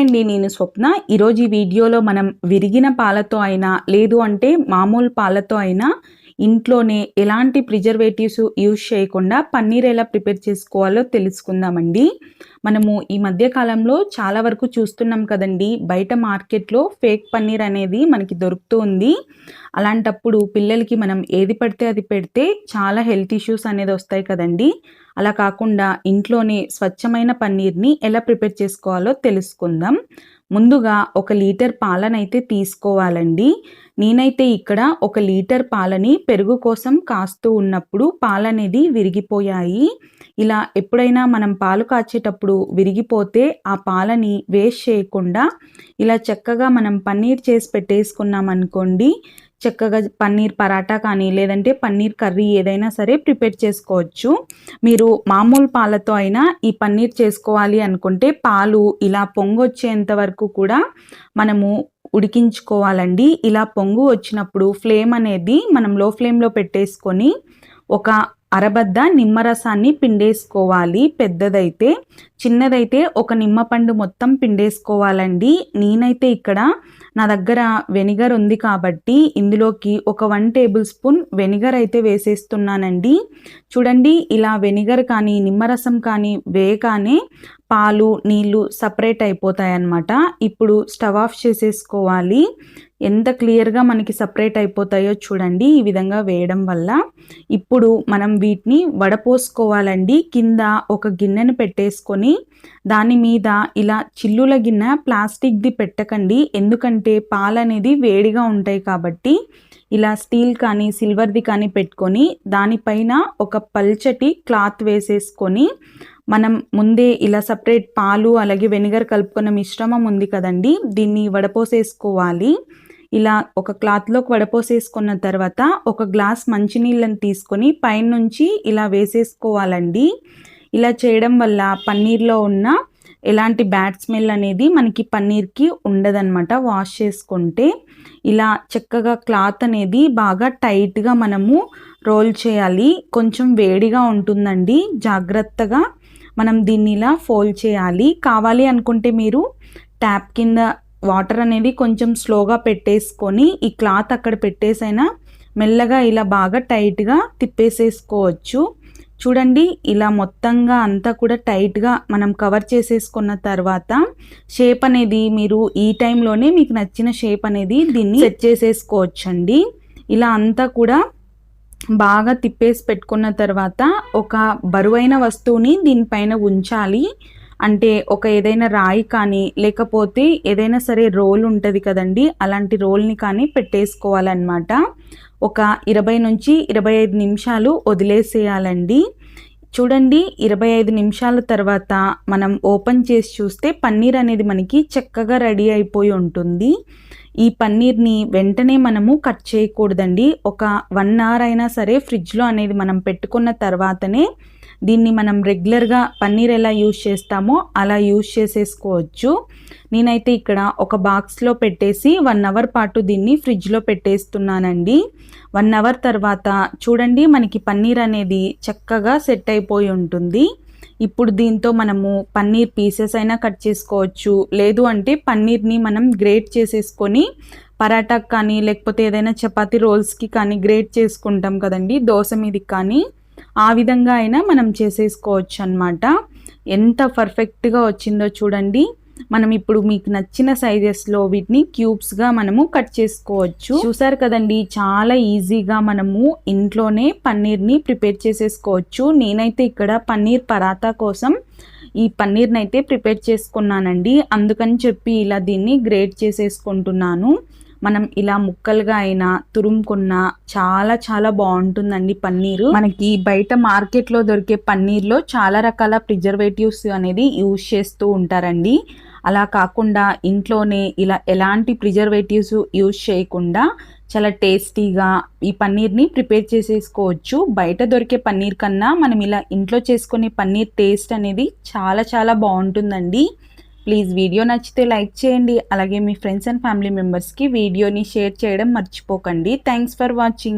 అండి నేను స్వప్న. ఈరోజు ఈ వీడియోలో మనం విరిగిన పాలతో అయినా లేదు అంటే మామూలు పాలతో అయినా ఇంట్లోనే ఎలాంటి ప్రిజర్వేటివ్స్ యూజ్ చేయకుండా పన్నీర్ ఎలా ప్రిపేర్ చేసుకోవాలో తెలుసుకుందామండి. మనము ఈ మధ్యకాలంలో చాలా వరకు చూస్తున్నాం కదండి బయట మార్కెట్లో ఫేక్ పన్నీర్ అనేది మనకి దొరుకుతూ ఉంది అలాంటప్పుడు పిల్లలకి మనం ఏది పడితే అది పెడితే చాలా హెల్త్ ఇష్యూస్ అనేది వస్తాయి కదండి. అలా కాకుండా ఇంట్లోనే స్వచ్ఛమైన పన్నీర్ని ఎలా ప్రిపేర్ చేసుకోవాలో తెలుసుకుందాం. ముందుగా ఒక లీటర్ పాలనైతే తీసుకోవాలండి. నేనైతే ఇక్కడ ఒక లీటర్ పాలని పెరుగు కోసం కాస్తూ ఉన్నప్పుడు పాలనేది విరిగిపోయాయి. ఇలా ఎప్పుడైనా మనం పాలు కాచేటప్పుడు విరిగిపోతే ఆ పాలని వేస్ట్ చేయకుండా ఇలా చక్కగా మనం పన్నీర్ చేసి పెట్టేసుకున్నాం అనుకోండి చక్కగా పన్నీర్ పరాటా కానీ లేదంటే పన్నీర్ కర్రీ ఏదైనా సరే ప్రిపేర్ చేసుకోవచ్చు. మీరు మామూలు పాలతో అయినా ఈ పన్నీర్ చేసుకోవాలి అనుకుంటే పాలు ఇలా పొంగొచ్చేంత వరకు కూడా మనము ఉడికించుకోవాలండి. ఇలా పొంగు వచ్చినప్పుడు ఫ్లేమ్ అనేది మనం లో ఫ్లేమ్లో పెట్టేసుకొని ఒక అరబద్ద నిమ్మరసాన్ని పిండేసుకోవాలి. పెద్దదైతే చిన్నదైతే ఒక నిమ్మపండు మొత్తం పిండేసుకోవాలండి. నేనైతే ఇక్కడ నా దగ్గర వెనిగర్ ఉంది కాబట్టి ఇందులోకి ఒక వన్ టేబుల్ స్పూన్ వెనిగర్ అయితే వేసేస్తున్నానండి. చూడండి ఇలా వెనిగర్ కానీ నిమ్మరసం కానీ వేయగానే పాలు నీళ్ళు సపరేట్ అయిపోతాయి అన్నమాట ఇప్పుడు స్టవ్ ఆఫ్ చేసేసుకోవాలి. ఎంత క్లియర్గా మనకి సపరేట్ అయిపోతాయో చూడండి ఈ విధంగా వేయడం వల్ల. ఇప్పుడు మనం వీటిని వడపోసుకోవాలండి. కింద ఒక గిన్నెను పెట్టేసుకొని దాని మీద ఇలా చిల్లుల గిన్నె ప్లాస్టిక్ది పెట్టకండి. ఎందుకంటే పాలు అనేది వేడిగా ఉంటాయి కాబట్టి. ఇలా స్టీల్ కానీ సిల్వర్ది కానీ పెట్టుకొని దానిపైన ఒక పల్చటి క్లాత్ వేసేసుకొని మనం ముందే ఇలా సపరేట్ పాలు అలాగే వెనిగర్ కలుపుకున్న మిశ్రమం ఉంది కదండి దీన్ని వడపోసేసుకోవాలి. ఇలా ఒక క్లాత్లోకి వడపోసేసుకున్న తర్వాత ఒక గ్లాస్ మంచినీళ్ళని తీసుకొని పైనుంచి ఇలా వేసేసుకోవాలండి. ఇలా చేయడం వల్ల పన్నీర్లో ఉన్న ఎలాంటి బ్యాడ్ స్మెల్ అనేది మనకి పన్నీర్కి ఉండదన్నమాట. వాష్ చేసుకుంటే ఇలా చక్కగా క్లాత్ అనేది బాగా టైట్గా మనము రోల్ చేయాలి. కొంచెం వేడిగా ఉంటుందండి. జాగ్రత్తగా మనం దీన్ని ఇలా ఫోల్డ్ చేయాలి. కావాలి అనుకుంటే మీరు ట్యాప్ కింద వాటర్ అనేది కొంచెం స్లోగా పెట్టేసుకొని ఈ క్లాత్ అక్కడ పెట్టేసైనా మెల్లగా ఇలా బాగా టైట్గా తిప్పేసేసుకోవచ్చు. చూడండి ఇలా మొత్తంగా అంతా కూడా టైట్గా మనం కవర్ చేసేసుకున్న తర్వాత షేప్ అనేది మీరు ఈ టైంలోనే మీకు నచ్చిన షేప్ అనేది దీన్ని సెట్ చేసేసుకోవచ్చండి. ఇలా అంతా కూడా బాగా తిప్పేసి పెట్టుకున్న తర్వాత ఒక బరువైన వస్తువుని దీనిపైన ఉంచాలి. అంటే ఒక ఏదైనా రాయి కానీ లేకపోతే ఏదైనా సరే రోల్ ఉంటుంది కదండి అలాంటి రోల్ని కానీ పెట్టేసుకోవాలన్నమాట. ఒక ఇరవై నుంచి ఇరవై ఐదు నిమిషాలు వదిలేసేయాలండి. చూడండి ఇరవై ఐదు నిమిషాల తర్వాత మనం ఓపెన్ చేసి చూస్తే పన్నీర్ అనేది మనకి చక్కగా రెడీ అయిపోయి ఉంటుంది. ఈ పన్నీర్ని వెంటనే మనము కట్ చేయకూడదండి. ఒక వన్ అవర్ అయినా సరే ఫ్రిడ్జ్లో అనేది మనం పెట్టుకున్న తర్వాతనే దీన్ని మనం రెగ్యులర్గా పన్నీర్ ఎలా యూజ్ చేస్తామో అలా యూజ్ చేసేసుకోవచ్చు. నేనైతే ఇక్కడ ఒక బాక్స్లో పెట్టేసి వన్ అవర్ పాటు దీన్ని ఫ్రిడ్జ్లో పెట్టేస్తున్నానండి. వన్ అవర్ తర్వాత చూడండి మనకి పన్నీర్ అనేది చక్కగా సెట్ అయిపోయి ఉంటుంది. ఇప్పుడు దీంతో మనము పన్నీర్ పీసెస్ అయినా కట్ చేసుకోవచ్చు. లేదు అంటే పన్నీర్ని మనం గ్రేట్ చేసేసుకొని పరాటాకి కానీ లేకపోతే ఏదైనా చపాతీ రోల్స్కి కానీ గ్రేట్ చేసుకుంటాం కదండి దోశ మీదకి కానీ. ఆ విధంగా అయినా మనం చేసేసుకోవచ్చు అనమాట ఎంత పర్ఫెక్ట్గా వచ్చిందో చూడండి. మనం ఇప్పుడు మీకు నచ్చిన సైజెస్లో వీటిని క్యూబ్స్గా మనము కట్ చేసుకోవచ్చు. చూసారు కదండి చాలా ఈజీగా మనము ఇంట్లోనే పన్నీర్ని ప్రిపేర్ చేసేసుకోవచ్చు. నేనైతే ఇక్కడ పన్నీర్ పరాతా కోసం ఈ పన్నీర్ని అయితే ప్రిపేర్ చేసుకున్నానండి. అందుకని చెప్పి ఇలా దీన్ని గ్రేట్ చేసేసుకుంటున్నాను. మనం ఇలా ముక్కలుగా అయినా తురుముకున్న చాలా చాలా బాగుంటుందండి పన్నీరు. మనకి బయట మార్కెట్లో దొరికే పన్నీర్లో చాలా రకాల ప్రిజర్వేటివ్స్ అనేది యూజ్ చేస్తూ ఉంటారండి. అలా కాకుండా ఇంట్లోనే ఇలా ఎలాంటి ప్రిజర్వేటివ్స్ యూజ్ చేయకుండా చాలా టేస్టీగా ఈ పన్నీర్ని ప్రిపేర్ చేసేసుకోవచ్చు. బయట దొరికే పన్నీర్ కన్నా మనం ఇలా ఇంట్లో చేసుకునే పన్నీర్ టేస్ట్ అనేది చాలా చాలా బాగుంటుందండి. ప్లీజ్ వీడియో నచ్చితే లైక్ చేయండి. అలాగే మీ ఫ్రెండ్స్ అండ్ ఫ్యామిలీ మెంబర్స్కి వీడియోని షేర్ చేయడం మర్చిపోకండి. Thanks for watching